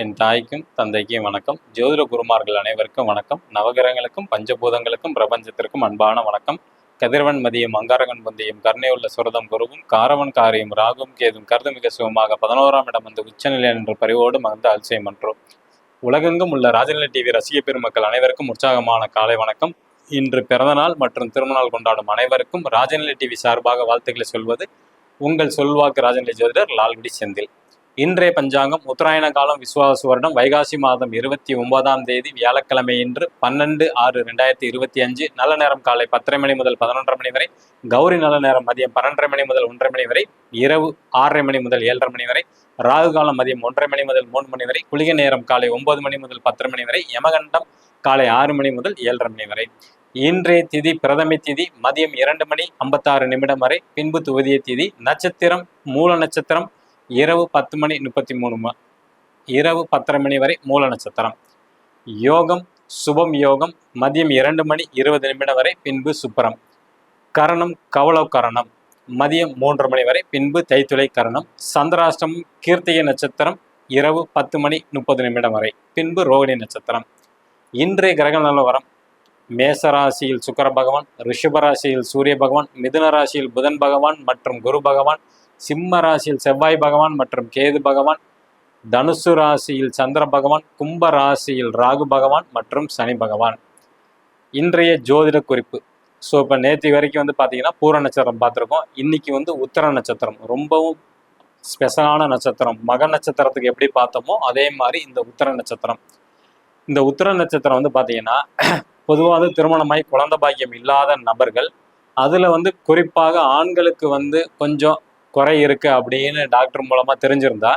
என் தாய்க்கும் தந்தைக்கும் வணக்கம். ஜோதிட குருமார்கள் அனைவருக்கும் வணக்கம். நவகிரகங்களுக்கும் பஞ்சபூதங்களுக்கும் பிரபஞ்சத்திற்கும் அன்பான வணக்கம். கதிரவன் மதியம் அங்காரகன் பந்தியும் கருணையுள்ள சுரதம் குருவும் காரவன் காரியம் ராகும் கேதும் கருது மிக சுகமாக பதினோராம் இடம் வந்து உச்சநிலை என்ற பரிவோடு மகந்த அல்சை மன்றோம். உலகெங்கும் உள்ள ராஜநிலை டிவி ரசிக பெருமக்கள் அனைவருக்கும் உற்சாகமான காலை வணக்கம். இன்று பிறந்தநாள் மற்றும் திருமணநாள் கொண்டாடும் அனைவருக்கும் ராஜநிலை டிவி சார்பாக வாழ்த்துக்களை சொல்வது உங்கள் சொல்வாக்கு ராஜநிலை ஜோதிடர் லால்குடி செந்தில். இன்றைய பஞ்சாங்கம் உத்தராயண காலம் விசுவாச வருடம் வைகாசி மாதம் இருபத்தி ஒன்பதாம் தேதி வியாழக்கிழமை இன்று பன்னெண்டு ஆறு ரெண்டாயிரத்தி இருபத்தி அஞ்சு. நல்ல நேரம் காலை பத்தரை மணி முதல் பதினொன்றரை மணி வரை கௌரி நல்ல நேரம் மதியம் பன்னெண்டரை மணி முதல் ஒன்றரை மணி வரை இரவு ஆறரை மணி முதல் ஏழரை மணி வரை ராகு காலம் மதியம் ஒன்றரை மணி முதல் மூணு மணி வரை குளிகை நேரம் காலை ஒன்பது மணி முதல் பத்தரை மணி வரை யமகண்டம் காலை ஆறு மணி முதல் ஏழரை மணி வரை. இன்றைய திதி பிரதமை திதி மதியம் இரண்டு மணி ஐம்பத்தாறு நிமிடம் வரை பின்பு துவதிய திதி நட்சத்திரம் மூல நட்சத்திரம் இரவு பத்து மணி முப்பத்தி மூணு ம இரவு பத்தரை மணி வரை மூல நட்சத்திரம். யோகம் சுபம் யோகம் மதியம் இரண்டு மணி இருபது நிமிடம் வரை பின்பு சுப்பரம். கரணம் கவளவ் கரணம். மதியம் மூன்று மணி வரை பின்பு தைத்துளை கரணம். சந்திராஷ்டமம் கீர்த்திகை நட்சத்திரம் இரவு பத்து மணி முப்பது நிமிடம் வரை பின்பு ரோகிணி நட்சத்திரம். இன்றைய கிரக நிலவரம் மேச ராசியில் சுக்கர பகவான் ரிஷப ராசியில் சூரிய பகவான் மிதுன ராசியில் புதன் பகவான் மற்றும் குரு பகவான் சிம்ம ராசியில் செவ்வாய் பகவான் மற்றும் கேது பகவான் தனுசு ராசியில் சந்திர பகவான் கும்ப ராசியில் ராகு பகவான் மற்றும் சனி பகவான். இன்றைய ஜோதிட குறிப்பு. ஸோ இப்போ நேற்று வரைக்கும் வந்து பார்த்தீங்கன்னா பூர நட்சத்திரம் பார்த்துருக்கோம் இன்னைக்கு வந்து உத்தர நட்சத்திரம். ரொம்பவும் ஸ்பெஷலான நட்சத்திரம். மக நட்சத்திரத்துக்கு எப்படி பார்த்தோமோ அதே மாதிரி இந்த உத்தர நட்சத்திரம். இந்த உத்தர நட்சத்திரம் வந்து பார்த்தீங்கன்னா பொதுவாக வந்து திருமணமாகி குழந்த பாக்கியம் இல்லாத நபர்கள் அதில் வந்து குறிப்பாக ஆண்களுக்கு வந்து கொஞ்சம் குறை இருக்கு அப்படின்னு டாக்டர் மூலமாக தெரிஞ்சிருந்தா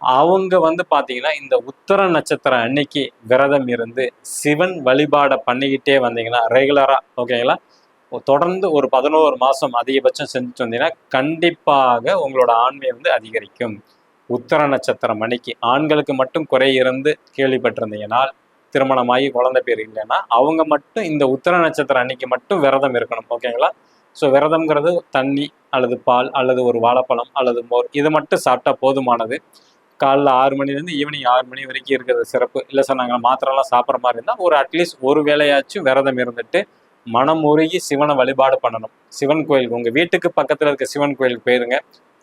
அவங்க வந்து பார்த்தீங்கன்னா இந்த உத்தர நட்சத்திரம் அன்னைக்கு விரதம் இருந்து சிவன் வழிபாடை பண்ணிக்கிட்டே வந்தீங்கன்னா ரெகுலராக ஓகேங்களா தொடர்ந்து ஒரு பதினோரு மாதம் அதிகபட்சம் செஞ்சுட்டு வந்தீங்கன்னா கண்டிப்பாக உங்களோட ஆண்மை வந்து அதிகரிக்கும். உத்தர நட்சத்திரம் அன்னைக்கு ஆண்களுக்கு மட்டும் குறை இருந்து கேள்விப்பட்டிருந்தீங்கன்னா திருமணமாகி குழந்தை பேர் இல்லைன்னா அவங்க மட்டும் இந்த உத்தர நட்சத்திரம் அன்னைக்கு மட்டும் விரதம் இருக்கணும் ஓகேங்களா ஸோ விரதம்ங்கிறது தண்ணி அல்லது பால் அல்லது ஒரு வாழைப்பழம் அல்லது மோர் இது மட்டும் சாப்பிட்டா போதுமானது. காலைல ஆறு மணிலேருந்து ஈவினிங் ஆறு மணி வரைக்கும் இருக்கிறது சிறப்பு. இல்லை சார் நாங்கள் மாத்திரம்லாம் சாப்பிட்ற மாதிரி இருந்தால் ஒரு அட்லீஸ்ட் ஒரு வேலையாச்சும் விரதம் இருந்துட்டு மனம் உருகி சிவனை வழிபாடு பண்ணணும். சிவன் கோயிலுக்கு உங்கள் வீட்டுக்கு பக்கத்தில் இருக்க சிவன் கோயிலுக்கு போயிருங்க.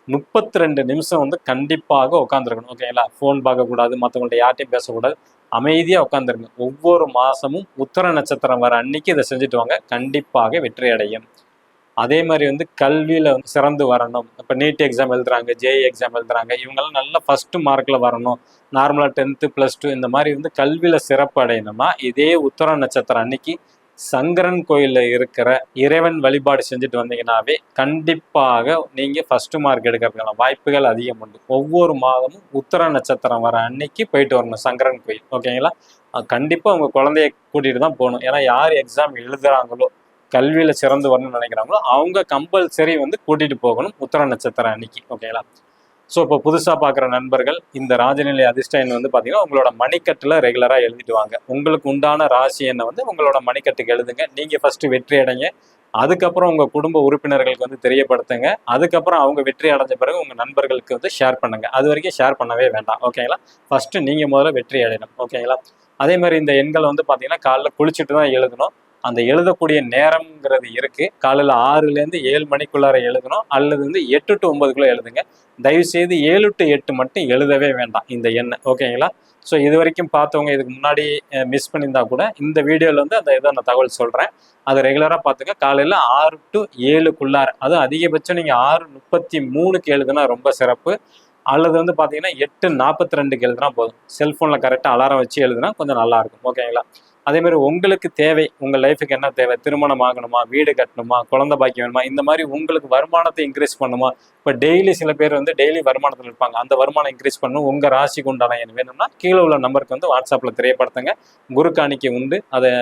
முப்பத்தி ரெண்டு நிமிஷம் வந்து கண்டிப்பாக உட்காந்துருக்கணும் ஓகேங்களா ஃபோன் பார்க்கக்கூடாது மற்றவங்கள்ட்ட யார்ட்டையும் பேசக்கூடாது. அமைதியாக உட்காந்துருங்க ஒவ்வொரு மாதமும் உத்தர நட்சத்திரம் வர அன்னைக்கு இதை செஞ்சுட்டு வாங்க. கண்டிப்பாக வெற்றி அடையும். அதே மாதிரி வந்து கல்வியில் வந்து சிறந்து வரணும். இப்போ நீட் எக்ஸாம் எழுதுறாங்க ஜேஇ எக்ஸாம் எழுதுறாங்க இவங்கெல்லாம் நல்ல ஃபஸ்ட்டு மார்க்கில் வரணும். நார்மலாக டென்த்து ப்ளஸ் டூ இந்த மாதிரி வந்து கல்வியில் சிறப்பு அடையணும்னா இதே உத்தர நட்சத்திரம் அன்னைக்கு சங்கரன் கோயிலில் இருக்கிற இறைவன் வழிபாடு செஞ்சுட்டு வந்தீங்கன்னாவே கண்டிப்பாக நீங்கள் ஃபஸ்ட்டு மார்க் எடுக்கிறதுக்கான வாய்ப்புகள் அதிகம் உண்டு. ஒவ்வொரு மாதமும் உத்தர நட்சத்திரம் வர அன்னைக்கு போயிட்டு வரணும் சங்கரன் கோயில். ஓகேங்களா கண்டிப்பாக உங்கள் குழந்தைய கூட்டிகிட்டு தான் போகணும். ஏன்னா யார் எக்ஸாம் எழுதுகிறாங்களோ கல்வியில் சிறந்து வரணும்னு நினைக்கிறாங்களோ அவங்க கம்பல்சரி வந்து கூட்டிகிட்டு போகணும் உத்தர நட்சத்திரம் அன்னைக்கு ஓகேங்களா ஸோ இப்போ புதுசாக பார்க்குற நண்பர்கள் இந்த ராஜநிலை அதிர்ஷ்டன் வந்து பார்த்தீங்கன்னா உங்களோட மணிக்கட்டில் ரெகுலராக எழுதிட்டு வாங்க. உங்களுக்கு உண்டான ராசி எண்ணை வந்து உங்களோட மணிக்கட்டுக்கு எழுதுங்க. நீங்கள் ஃபஸ்ட்டு வெற்றி அடைங்க. அதுக்கப்புறம் உங்கள் குடும்ப உறுப்பினர்களுக்கு வந்து தெரியப்படுத்துங்க. அதுக்கப்புறம் அவங்க வெற்றி அடைஞ்ச பிறகு உங்கள் நண்பர்களுக்கு வந்து ஷேர் பண்ணுங்க. அது வரைக்கும் ஷேர் பண்ணவே வேண்டாம் ஓகேங்களா ஃபஸ்ட்டு நீங்கள் முதல்ல வெற்றி அடையணும் ஓகேங்களா அதே மாதிரி இந்த எண்கள் வந்து பார்த்தீங்கன்னா காலைல குளிச்சுட்டு தான் எழுதணும். அந்த எழுதக்கூடிய நேரம்ங்கிறது இருக்கு. காலையில் ஆறுலேருந்து ஏழு மணிக்குள்ளார எழுதணும். அல்லது வந்து எட்டு டு ஒன்பதுக்குள்ளே எழுதுங்க. தயவு செய்து ஏழு டு எட்டு மட்டும் எழுதவே வேண்டாம் இந்த எண்ணை. ஓகேங்களா? ஸோ இது வரைக்கும் பார்த்தவங்க இதுக்கு முன்னாடி மிஸ் பண்ணியிருந்தா கூட இந்த வீடியோவில் வந்து அந்த இதை நான் தகவல் சொல்கிறேன் அதை ரெகுலராக பார்த்துங்க. காலையில் ஆறு டு ஏழுக்குள்ளார அதுவும் அதிகபட்சம் நீங்கள் ஆறு முப்பத்தி மூணுக்கு எழுதுனா ரொம்ப சிறப்பு. அல்லது வந்து பார்த்தீங்கன்னா எட்டு நாற்பத்தி ரெண்டுக்கு எழுதுனா போதும். செல்ஃபோனில் கரெக்டாக அலாரம் வச்சு எழுதுனா கொஞ்சம் நல்லாயிருக்கும் ஓகேங்களா? அதே மாதிரி உங்களுக்கு தேவை உங்க லைஃபுக்கு என்ன தேவை? திருமணம் ஆகணுமா? வீடு கட்டணுமா? குழந்தை பாக்கியம் வேணுமா? இந்த மாதிரி உங்களுக்கு வருமானத்தை இன்க்ரீஸ் பண்ணுமா? இப்போ டெய்லி சில பேர் வந்து டெய்லி வருமானத்தில் இருப்பாங்க. அந்த வருமானம் இன்க்ரீஸ் பண்ணணும் உங்க ராசிக்கு உண்டான எண் வேணும்னா கீழே உள்ள நம்பருக்கு வந்து வாட்ஸ்அப்ல தெரியப்படுத்துங்க குரு காணிக்கை உண்டு. அதை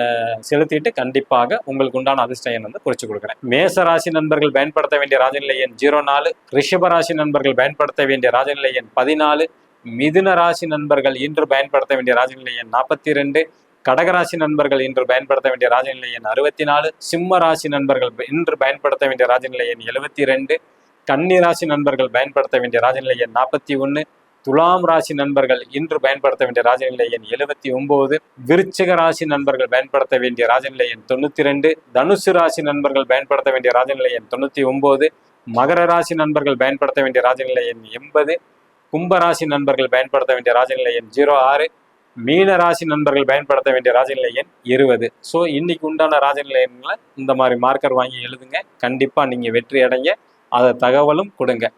செலுத்திட்டு கண்டிப்பாக உங்களுக்கு உண்டான அதிர்ஷ்ட எண் வந்து குறிச்சு கொடுக்குறேன். மேச ராசி நண்பர்கள் பயன்படுத்த வேண்டிய ராஜநிலை எண் ஜீரோ நாலு ரிஷப ராசி நண்பர்கள் பயன்படுத்த வேண்டிய ராஜநிலை எண் பதினாலு. மிதுன ராசி நண்பர்கள் இன்று பயன்படுத்த வேண்டிய ராஜநிலை எண் நாற்பத்தி ரெண்டு. கடகராசி நண்பர்கள் இன்று பயன்படுத்த வேண்டிய ராஜநிலை எண் அறுபத்தி நாலு சிம்ம ராசி நண்பர்கள் இன்று பயன்படுத்த வேண்டிய ராஜநிலை எண் எழுபத்தி ரெண்டு கன்னி ராசி நண்பர்கள் பயன்படுத்த வேண்டிய ராஜநிலை எண் நாற்பத்தி ஒன்று துலாம் ராசி நண்பர்கள் இன்று பயன்படுத்த வேண்டிய ராஜநிலை எண் எழுபத்தி ஒன்பது விருச்சிக ராசி நண்பர்கள் பயன்படுத்த வேண்டிய ராஜநிலை எண் தொண்ணூத்தி ரெண்டு தனுசு ராசி நண்பர்கள் பயன்படுத்த வேண்டிய ராஜநிலை எண் தொண்ணூத்தி ஒன்பது மகர ராசி நண்பர்கள் பயன்படுத்த வேண்டிய ராஜநிலை எண் எண்பது கும்ப ராசி நண்பர்கள் பயன்படுத்த வேண்டிய ராஜநிலை எண் ஜீரோ ஆறு மீன ராசி நண்பர்கள் பயன்படுத்த வேண்டிய ராஜநிலை எண் இருபது. ஸோ இன்னைக்கு உண்டான ராஜநிலை எண்ணில் இந்த மாதிரி மார்க்கர் வாங்கி எழுதுங்க. கண்டிப்பா நீங்க வெற்றி அடைங்க. அதை தகவலும் கொடுங்க.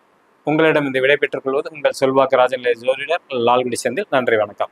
உங்களிடம் இந்த விடை பெற்றுக்கொள்வது உங்கள் செல்வாக்கு ராஜநிலை ஜோதிடர் லால்குடி செந்தில். நன்றி வணக்கம்.